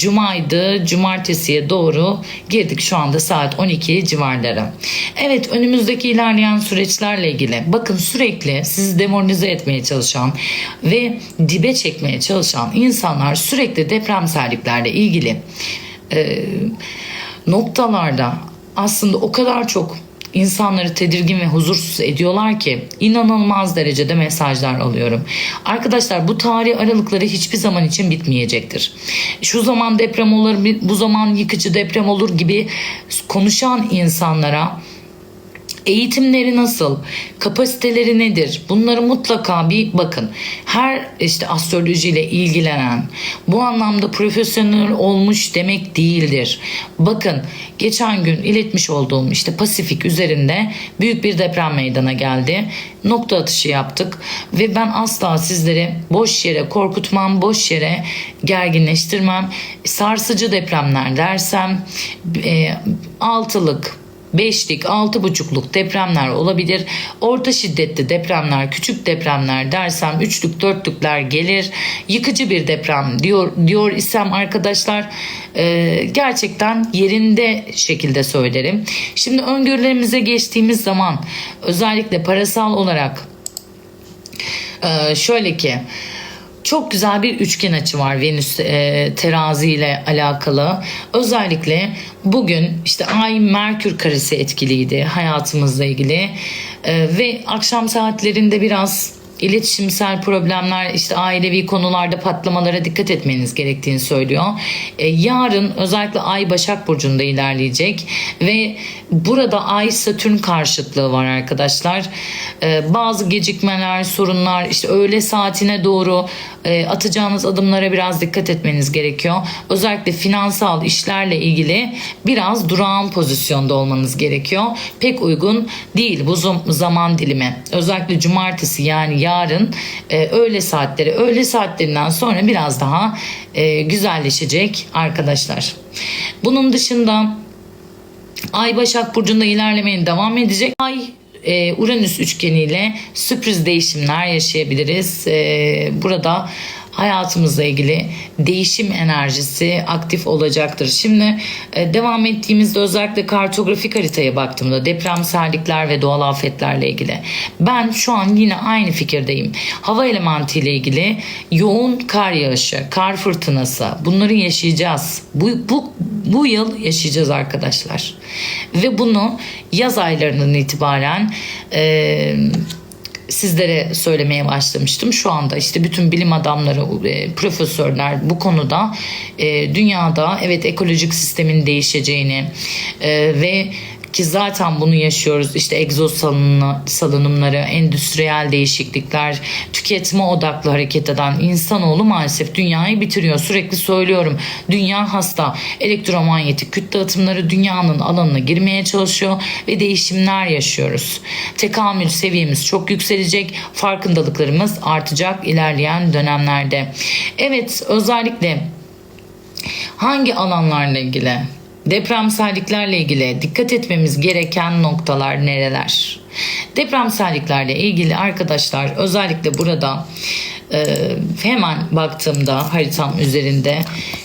Cuma'ydı. Cumartesiye doğru girdik şu anda saat 12 civarları. Evet önümüzdeki ilerleyen süreçlerle ilgili bakın sürekli sizi demoralize etmeye çalışan ve dibe çekmeye çalışan insanlar sürekli depremselliklerle ilgili e, noktalarda aslında o kadar çok insanları tedirgin ve huzursuz ediyorlar ki inanılmaz derecede mesajlar alıyorum. Arkadaşlar bu tarih aralıkları hiçbir zaman için bitmeyecektir. Şu zaman deprem olur, bu zaman yıkıcı deprem olur gibi konuşan insanlara Eğitimleri nasıl? Kapasiteleri nedir? Bunları mutlaka bir bakın. Her işte astrolojiyle ilgilenen bu anlamda profesyonel olmuş demek değildir. Bakın geçen gün iletmiş olduğum işte Pasifik üzerinde büyük bir deprem meydana geldi. Nokta atışı yaptık ve ben asla sizleri boş yere korkutmam, boş yere gerginleştirmem. Sarsıcı depremler dersem e, altılık Beşlik, altı buçukluk depremler olabilir. Orta şiddetli depremler, küçük depremler dersem üçlük, dörtlükler gelir. Yıkıcı bir deprem diyor diyor isem arkadaşlar e, gerçekten yerinde şekilde söylerim. Şimdi öngörülerimize geçtiğimiz zaman özellikle parasal olarak e, şöyle ki çok güzel bir üçgen açı var Venüs e, terazi ile alakalı. Özellikle bugün işte Ay Merkür karesi etkiliydi hayatımızla ilgili. E, ve akşam saatlerinde biraz iletişimsel problemler işte ailevi konularda patlamalara dikkat etmeniz gerektiğini söylüyor. E, yarın özellikle Ay Başak Burcu'nda ilerleyecek ve burada Ay Satürn karşıtlığı var arkadaşlar. E, bazı gecikmeler, sorunlar işte öğle saatine doğru e, atacağınız adımlara biraz dikkat etmeniz gerekiyor. Özellikle finansal işlerle ilgili biraz durağan pozisyonda olmanız gerekiyor. Pek uygun değil bu zaman dilimi. Özellikle cumartesi yani yarın e, öğle saatleri, öğle saatlerinden sonra biraz daha e, güzelleşecek arkadaşlar. Bunun dışında Ay Başak Burcu'nda ilerlemeye devam edecek. Ay e, Uranüs üçgeniyle sürpriz değişimler yaşayabiliriz. E, burada hayatımızla ilgili değişim enerjisi aktif olacaktır. Şimdi e, devam ettiğimizde özellikle kartografik haritaya baktığımda depremsellikler ve doğal afetlerle ilgili ben şu an yine aynı fikirdeyim. Hava elementi ile ilgili yoğun kar yağışı, kar fırtınası bunları yaşayacağız. Bu, bu, bu yıl yaşayacağız arkadaşlar. Ve bunu yaz aylarından itibaren eee sizlere söylemeye başlamıştım. Şu anda işte bütün bilim adamları, e, profesörler bu konuda e, dünyada evet ekolojik sistemin değişeceğini e, ve ki zaten bunu yaşıyoruz. İşte egzoz salınımı, salınımları, endüstriyel değişiklikler, tüketme odaklı hareket eden insanoğlu maalesef dünyayı bitiriyor. Sürekli söylüyorum. Dünya hasta. Elektromanyetik kütle dağıtımları dünyanın alanına girmeye çalışıyor ve değişimler yaşıyoruz. Tekamül seviyemiz çok yükselecek. Farkındalıklarımız artacak ilerleyen dönemlerde. Evet özellikle hangi alanlarla ilgili Depremselliklerle ilgili dikkat etmemiz gereken noktalar nereler? Depremselliklerle ilgili arkadaşlar özellikle burada e, hemen baktığımda haritam üzerinde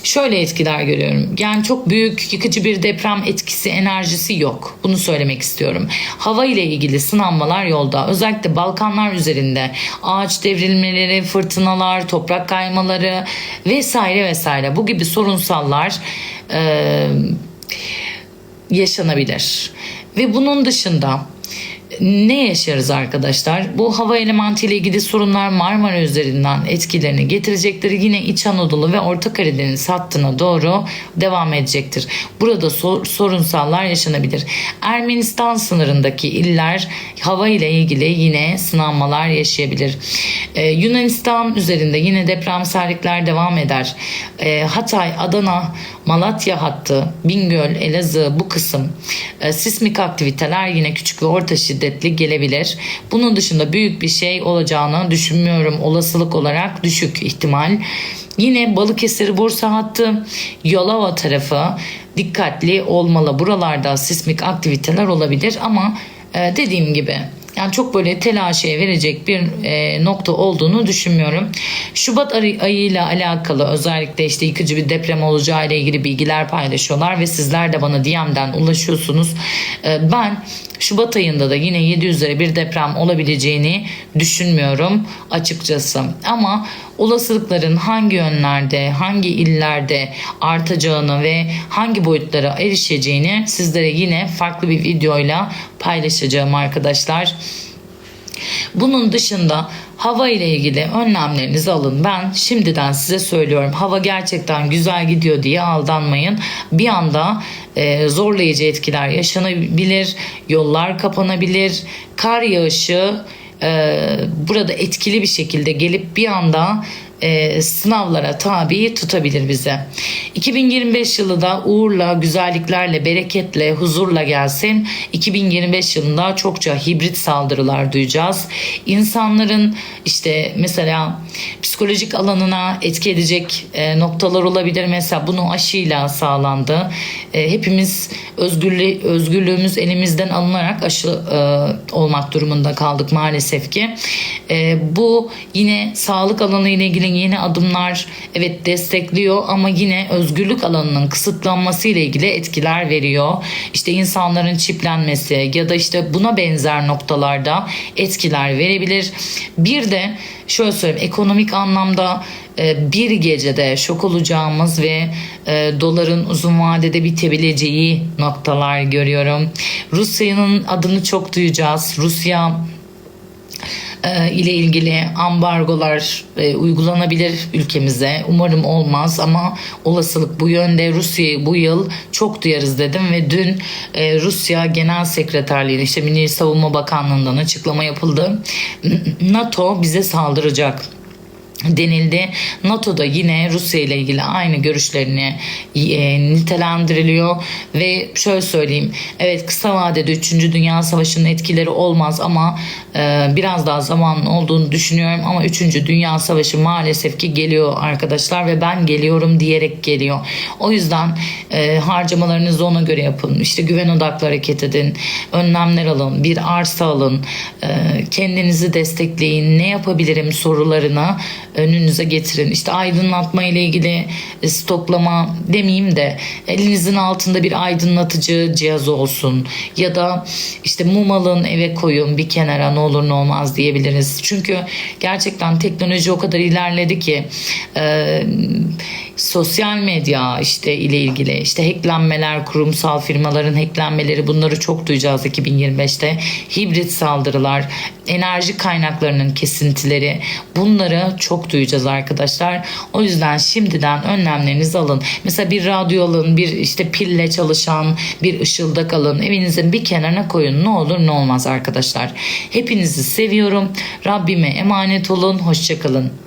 şöyle etkiler görüyorum. Yani çok büyük yıkıcı bir deprem etkisi enerjisi yok. Bunu söylemek istiyorum. Hava ile ilgili sınanmalar yolda. Özellikle Balkanlar üzerinde ağaç devrilmeleri, fırtınalar, toprak kaymaları vesaire vesaire bu gibi sorunsallar e, yaşanabilir. Ve bunun dışında ne yaşarız arkadaşlar? Bu hava elementiyle ilgili sorunlar Marmara üzerinden etkilerini getirecektir. Yine İç Anadolu ve Orta Karadeniz hattına doğru devam edecektir. Burada sor, sorunsallar yaşanabilir. Ermenistan sınırındaki iller hava ile ilgili yine sınanmalar yaşayabilir. Ee, Yunanistan üzerinde yine depremsellikler devam eder. Ee, Hatay, Adana, Malatya hattı, Bingöl, Elazığ bu kısım e, sismik aktiviteler yine küçük ve orta şiddetli gelebilir. Bunun dışında büyük bir şey olacağını düşünmüyorum. Olasılık olarak düşük ihtimal. Yine Balıkesir Bursa hattı, Yalova tarafı dikkatli olmalı. Buralarda sismik aktiviteler olabilir ama e, dediğim gibi Yani çok böyle telaşeye verecek bir e, nokta olduğunu düşünmüyorum. Şubat ayı- ayıyla alakalı özellikle işte yıkıcı bir deprem olacağı ile ilgili bilgiler paylaşıyorlar ve sizler de bana DM'den ulaşıyorsunuz. E, ben Şubat ayında da yine 700'lere bir deprem olabileceğini düşünmüyorum açıkçası. Ama olasılıkların hangi yönlerde, hangi illerde artacağını ve hangi boyutlara erişeceğini sizlere yine farklı bir videoyla paylaşacağım arkadaşlar. Bunun dışında hava ile ilgili önlemlerinizi alın. Ben şimdiden size söylüyorum. Hava gerçekten güzel gidiyor diye aldanmayın. Bir anda e, zorlayıcı etkiler yaşanabilir, yollar kapanabilir, kar yağışı e, burada etkili bir şekilde gelip bir anda e, sınavlara tabi tutabilir bize. 2025 yılı da uğurla, güzelliklerle, bereketle, huzurla gelsin. 2025 yılında çokça hibrit saldırılar duyacağız. İnsanların işte mesela psikolojik alanına etki edecek e, noktalar olabilir. Mesela bunu aşıyla sağlandı. E, hepimiz özgürlüğü, özgürlüğümüz elimizden alınarak aşı e, olmak durumunda kaldık maalesef ki. Bu yine sağlık alanı ile ilgili yeni adımlar evet destekliyor ama yine özgürlük alanının kısıtlanması ile ilgili etkiler veriyor. İşte insanların çiplenmesi ya da işte buna benzer noktalarda etkiler verebilir. Bir de şöyle söyleyeyim ekonomik anlamda e, bir gecede şok olacağımız ve e, doların uzun vadede bitebileceği noktalar görüyorum. Rusya'nın adını çok duyacağız. Rusya ile ilgili ambargolar e, uygulanabilir ülkemize. Umarım olmaz ama olasılık bu yönde. Rusya'yı bu yıl çok duyarız dedim ve dün e, Rusya Genel Sekreterliği işte Milli Savunma Bakanlığı'ndan açıklama yapıldı. NATO bize saldıracak denildi. NATO da yine Rusya ile ilgili aynı görüşlerini e, nitelendiriliyor ve şöyle söyleyeyim evet kısa vadede 3. Dünya Savaşı'nın etkileri olmaz ama e, biraz daha zaman olduğunu düşünüyorum ama 3. Dünya Savaşı maalesef ki geliyor arkadaşlar ve ben geliyorum diyerek geliyor. O yüzden e, harcamalarınızı ona göre yapın. İşte güven odaklı hareket edin. Önlemler alın. Bir arsa alın. E, kendinizi destekleyin. Ne yapabilirim sorularını önünüze getirin. İşte aydınlatma ile ilgili e, stoklama demeyeyim de elinizin altında bir aydınlatıcı cihaz olsun ya da işte mum alın eve koyun bir kenara ne olur ne olmaz diyebiliriz. Çünkü gerçekten teknoloji o kadar ilerledi ki e, sosyal medya işte ile ilgili işte hacklenmeler kurumsal firmaların hacklenmeleri bunları çok duyacağız 2025'te hibrit saldırılar enerji kaynaklarının kesintileri bunları duyacağız arkadaşlar. O yüzden şimdiden önlemlerinizi alın. Mesela bir radyo alın bir işte pille çalışan bir ışıldak alın. Evinizin bir kenarına koyun. Ne olur ne olmaz arkadaşlar. Hepinizi seviyorum. Rabbime emanet olun. Hoşçakalın